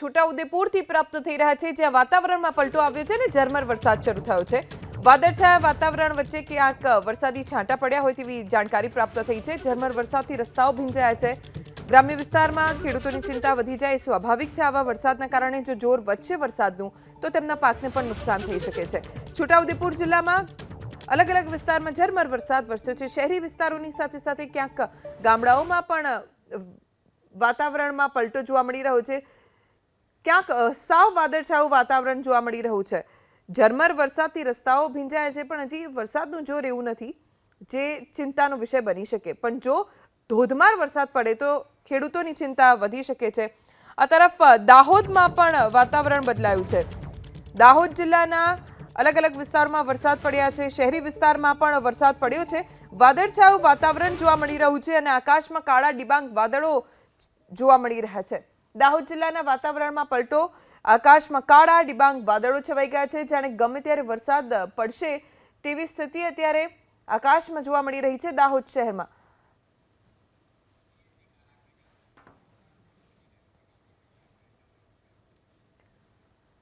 છોટાઉદેપુરથી પ્રાપ્ત થઈ રહ્યા છે, જ્યાં વાતાવરણમાં પલટો આવ્યો છે અને ઝરમર વરસાદ શરૂ થયો છે. વાદળછાયા વાતાવરણ વચ્ચે ક્યાંક વરસાદી છાંટા પડ્યા હોય તેવી જાણકારી પ્રાપ્ત થઈ છે. ઝરમર વરસાદથી રસ્તાઓ ભીંજાયા છે. ગ્રામ્ય વિસ્તારમાં ખેડૂતોની ચિંતા વધી જાય, સ્વાભાવિક છે આવા વરસાદના કારણે જો જોર વધશે વરસાદનું, તો તેમના પાકને પણ નુકસાન થઈ શકે છે. છોટાઉદેપુર જિલ્લામાં અલગ અલગ વિસ્તારમાં ઝરમર વરસાદ વરસ્યો છે. શહેરી વિસ્તારોની સાથે સાથે ક્યાંક ગામડાઓમાં પણ વાતાવરણમાં પલટો જોવા મળી રહ્યો છે. ક્યાંક સાવ વાદળછાયું વાતાવરણ જોવા મળી રહ્યું છે. ઝરમર વરસાદથી રસ્તાઓ ભીંજાયા છે, પણ હજી વરસાદનું જોર એવું નથી જે ચિંતાનો વિષય બની શકે. પણ જો ધોધમાર વરસાદ પડે તો ખેડૂતોની ચિંતા વધી શકે છે. આ તરફ દાહોદમાં પણ વાતાવરણ બદલાયું છે. દાહોદ જિલ્લાના અલગ અલગ વિસ્તારમાં વરસાદ પડ્યા છે. શહેરી વિસ્તારમાં પણ વરસાદ પડ્યો છે. વાદળછાયું વાતાવરણ જોવા મળી રહ્યું છે અને આકાશમાં કાળા ડિબાંગ વાદળો જોવા મળી રહ્યા છે. દાહોદ જિલ્લાના વાતાવરણમાં પલટો, આકાશમાં કાળા, ડિબાંગ વાદળો છવાઈ ગયા છે. જાણે ગમે ત્યારે વરસાદ પડશે તેવી સ્થિતિ અત્યારે આકાશમાં જોવા મળી રહી છે દાહોદ શહેરમાં.